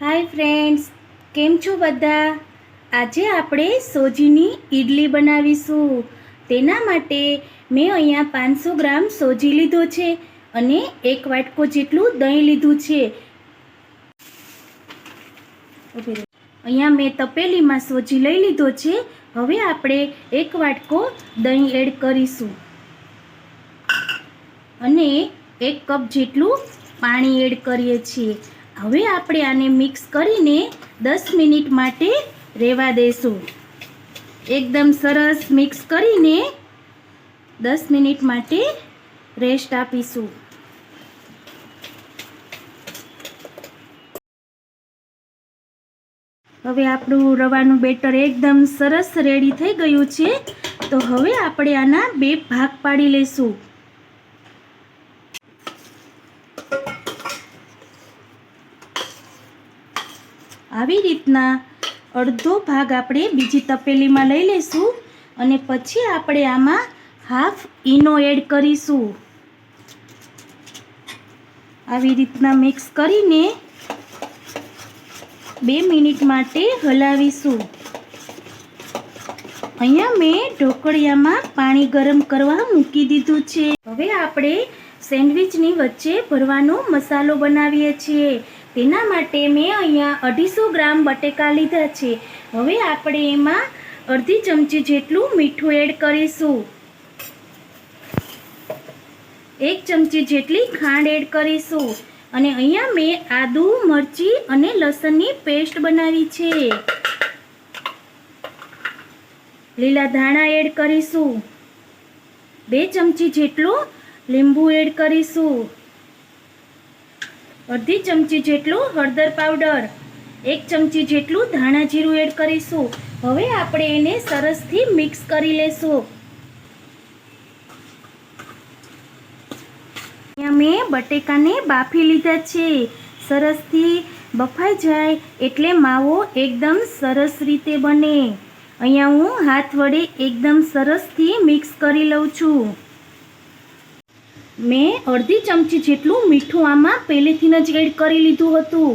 Hi friends, કેમ છો બધા? આજે આપણે સોજીની ઈડલી બનાવીશું. તેના માટે મેં અહીંયા પાંચસો ગ્રામ સોજી લીધો છે અને એક વાટકો જેટલું દહીં લીધું છે. અહીંયા મેં તપેલીમાં સોજી લઈ લીધો છે. હવે આપણે એક વાટકો દહીં એડ કરીશું. અને એક કપ જેટલું પાણી એડ કરીએ છીએ. હવે આપણે આને મિક્સ કરીને દસ મિનિટ માટે રહેવા દઈશું એકદમ સરસ મિક્સ કરીને દસ મિનિટ માટે રેસ્ટ આપીશું. હવે આપણું રવાનું બેટર એકદમ સરસ રેડી થઈ ગયું છે. તો હવે આપણે આના બે ભાગ પાડી લઈશું આવી રીતના અડધો ભાગ આપણે બીજી તપેલીમાં લઈ લઈશું અને પછી આપણે આમાં હાફ ઈનો એડ કરીશું. આવી રીતના મિક્સ કરીને બે મિનિટ માટે હલાવીશું. અહીંયા મેં ઢોકળિયામાં પાણી ગરમ કરવા મૂકી દીધું છે. હવે આપણે સેન્ડવિચની વચ્ચે ભરવાનો મસાલો બનાવીએ છીએ. તેના માટે મેં અહીંયા અઢીસો ગ્રામ બટેકા લીધા છે. હવે આપણે એમાં અડધી ચમચી જેટલું મીઠું એડ કરીશું. એક ચમચી જેટલી ખાંડ એડ કરીશું. અને અહીંયા મેં આદુ, મરચી અને લસણની પેસ્ટ બનાવી છે. લીલા ધાણા એડ કરીશું. બે ચમચી જેટલું લીંબુ એડ કરીશું. અડધી ચમચી જેટલું હળદર પાવડર, એક ચમચી જેટલું ધાણા જીરું એડ કરીશું. હવે આપણે એને સરસથી મિક્સ કરી લેશું. મેં બટેકાને બાફી લીધા છે. સરસથી બફાઈ જાય એટલે માવો એકદમ સરસ રીતે બને. અહીંયા હું હાથ વડે એકદમ સરસથી મિક્સ કરી લઉં છું. મેં અડધી ચમચી જેટલું મીઠું આમાં પહેલેથી જ એડ કરી લીધું હતું.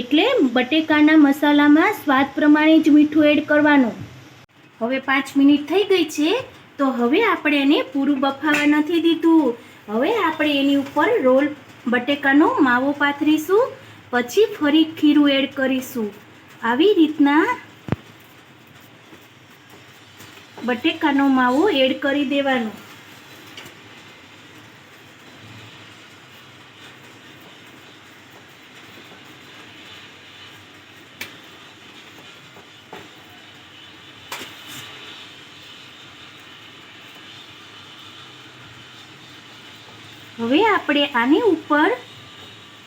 એટલે બટેકાના મસાલામાં સ્વાદ પ્રમાણે જ મીઠું એડ કરવાનું. હવે પાંચ મિનિટ થઈ ગઈ છે, તો હવે આપણે એને પૂરું બફાવા નથી દીધું. હવે આપણે એની ઉપર રોલ બટેકાનો માવો પાથરીશું, પછી ફરી ખીરું એડ કરીશું. આવી રીતના બટેકાનો માવો એડ કરી દેવાનો. હવે આપણે આની ઉપર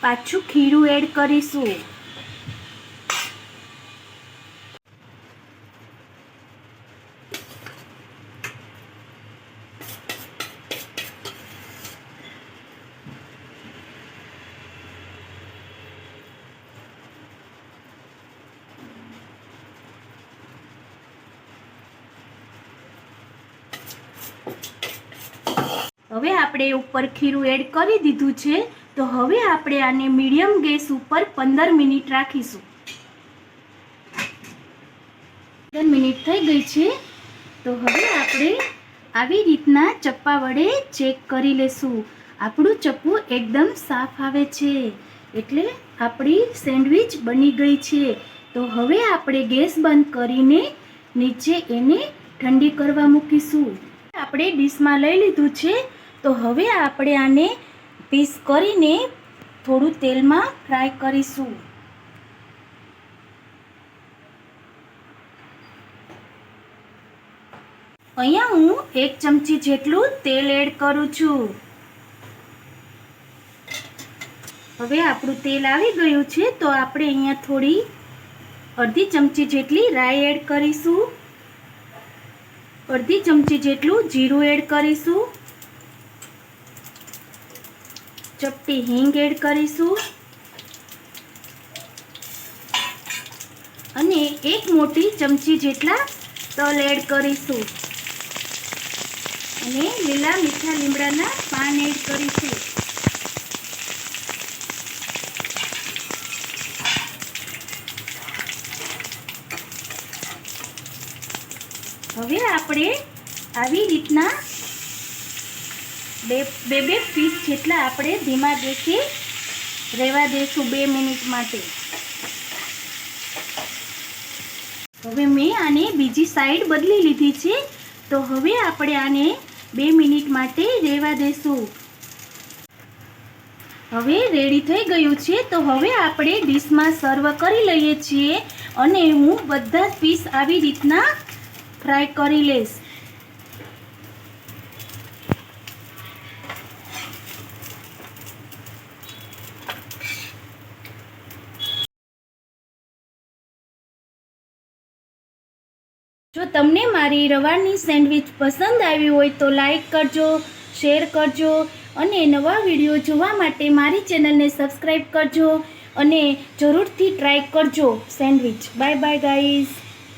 પાછું ખીરું એડ કરીશું. હવે આપણે ઉપર ખીરું એડ કરી દીધું છે, તો હવે આપણે આને મીડિયમ ગેસ ઉપર પંદર મિનિટ રાખીશું. પંદર મિનિટ થઈ ગઈ છે, તો હવે આપણે આવી રીતના ચપ્પા વડે ચેક કરી લેશું. આપણું ચપ્પુ એકદમ સાફ આવે છે, એટલે આપણી સેન્ડવિચ બની ગઈ છે. તો હવે આપણે ગેસ બંધ કરીને નીચે એને ઠંડી કરવા મૂકીશું. આપણે ડીશમાં લઈ લીધું છે તો હવે આપણે આને પીસ કરીને થોડું તેલમાં ફ્રાય કરીશું. અહીંયા હું એક ચમચી જેટલું તેલ એડ કરું છું. હવે આપણું તેલ આવી ગયું છે તો આપણે અહીંયા થોડી અડધી ચમચી જેટલી રાઈ એડ કરીશું. અડધી ચમચી જેટલું જીરું એડ કરીશું. ચપટી હિંગ એડ કરીશું. અને એક મોટી ચમચી જેટલા તલ એડ કરીશું. અને લીલા મીઠા લીમડાના પાન એડ કરીશું. હવે આપણે આવી રીતના બે બે બે પીસ જેટલા આપણે ધીમા ગેસે રહેવા દઈશું બે મિનિટ માટે. હવે મેં આને બીજી સાઈડ બદલી લીધી છે, તો હવે આપણે આને બે મિનિટ માટે રહેવા દઈશું હવે રેડી થઈ ગયું છે, તો હવે આપણે ડીશમાં સર્વ કરી લઈએ છીએ અને હું બધા જ પીસ આવી રીતના ફ્રાય કરી લઈશ. જો તમને મારી રવાની સેન્ડવિચ પસંદ આવી હોય તો લાઈક કરજો, શેર કરજો અને નવા વીડિયો જોવા માટે મારી ચેનલને સબસ્ક્રાઈબ કરજો અને જરૂરથી ટ્રાય કરજો સેન્ડવિચ. Bye bye guys.